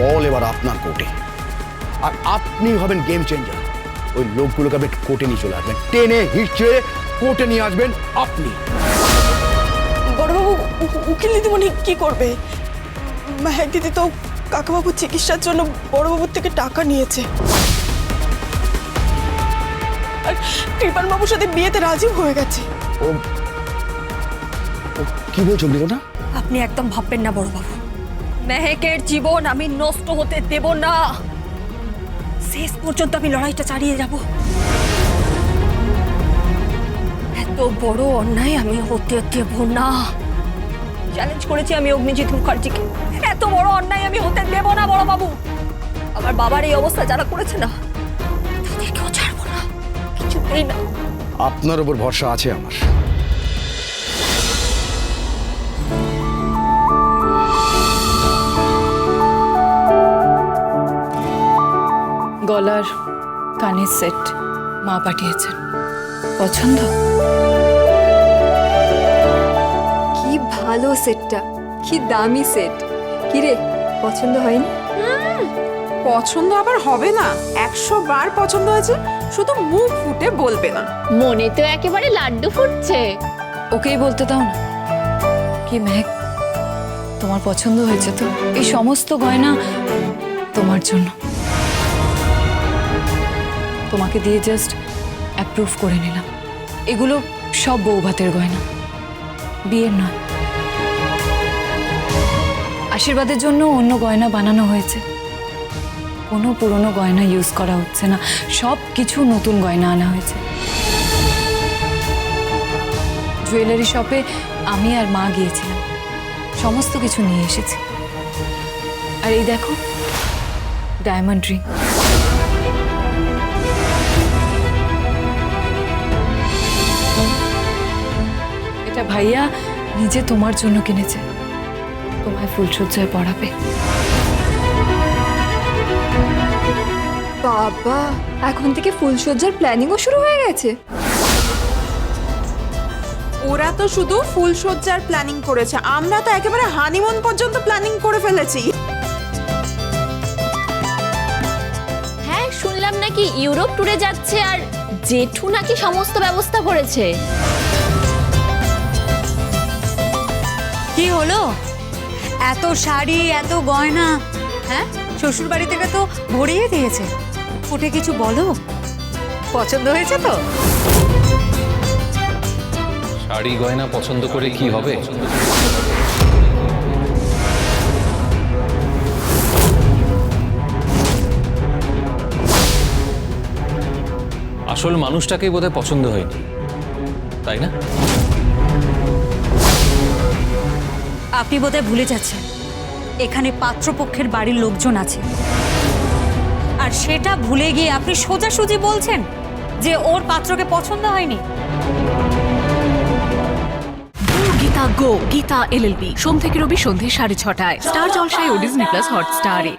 বল এবার আপনার কোর্টে। আর আপনি হবেন গেম চেঞ্জার ওই লোকগুলোকে আপনি কোর্টে নিয়ে চলে আসবেন। টেনে হিচড়ে কোর্টে নিয়ে আসবেন আপনি। বড়বাবু উকিল দিদিমণি কি করবে? মেহেক দিদি তো কাকাবাবুর চিকিৎসার জন্য বড়বাবুর থেকে টাকা নিয়েছে। আর কৃপান বাবুর সাথে বিয়েতে রাজি হয়ে গেছে। ও ও কি বলছো মৃগনা আপনি একদম ভাববেন না বড়বাবু। মেহেকের জীবন আমি নষ্ট হতে দেব না। শেষ পর্যন্ত আমি লড়াইটা চালিয়ে যাব। এত বড় অন্যায় আমি হতে দেব না। চ্যালেঞ্জ করেছি আমি অগ্নিজিৎ মুখার্জিকে। এত বড় অন্যায় আমি হতে দেব না বড় বাবু আমার বাবার এই অবস্থা যারা করেছে না, তাদেরকেও ছাড়বো না। কিছুতেই না। আপনার উপর ভরসা আছে আমার। গলার কানের সেট মা পাঠিয়েছেন। পছন্দ? কি ভালো সেটটা কি দামি সেট। কিরে পছন্দ হয়নি? পছন্দ আবার হবে না। একশো বার পছন্দ হয়েছে শুধু মুখ ফুটে বলবে না। মনে তো একেবারে লাড্ডু ফুটছে। ওকেই বলতে দাও না। কি মেঘ তোমার পছন্দ হয়েছে তো? এই সমস্ত গয়না তোমার জন্য। তোমাকে দিয়ে জাস্ট অ্যাপ্রুভ করে নিলাম। এগুলো সব বউ ভাতের গয়না। বিয়ের নয়। আশীর্বাদের জন্য অন্য গয়না বানানো হয়েছে। কোনো পুরনো গয়না ইউজ করা হচ্ছে না। সব কিছু নতুন গয়না আনা হয়েছে। জুয়েলারি শপে আমি আর মা গিয়েছিলাম। সমস্ত কিছু নিয়ে এসেছি। আর এই দেখো ডায়মন্ড রিং ভাইয়া নিজে তোমার জন্য কিনেছে। তোমায় ফুলসজ্জায় পড়াবে। বাবা এখন থেকে ফুলসজ্জার প্ল্যানিংও শুরু হয়ে গেছে। ওরা তো শুধু ফুলসজ্জার প্ল্যানিং করেছে। আমরা তো একেবারে হানিমুন পর্যন্ত প্ল্যানিং করে ফেলেছি। হ্যাঁ শুনলাম নাকি ইউরোপ ট্যুরে যাচ্ছে আর জেঠু নাকি সমস্ত ব্যবস্থা করেছে। কি হলো? এত শাড়ি, এত গয়না হ্যাঁ? শ্বশুর বাড়ি থেকে তো ভরিয়ে দিয়েছে। উঠে কিছু বলো? পছন্দ হয়েছে তো? শাড়ি, গয়না পছন্দ করে কি হবে? আসল মানুষটাকেই বোধহয় পছন্দ হয়নি। তাই না? আপনি বোধহয় ভুলে যাচ্ছেন। এখানে পাত্রপক্ষের বাড়ির লোকজন আছে। আর সেটা ভুলে গিয়ে আপনি সোজাসুজি বলছেন যে ওর পাত্রকে পছন্দ হয়নি। গীতা গো, গীতা এলএলবি। সোম থেকে রবি সন্ধ্যে সাড়ে ছটায়। স্টার জলসায় ও ডিজনি প্লাস হটস্টারে।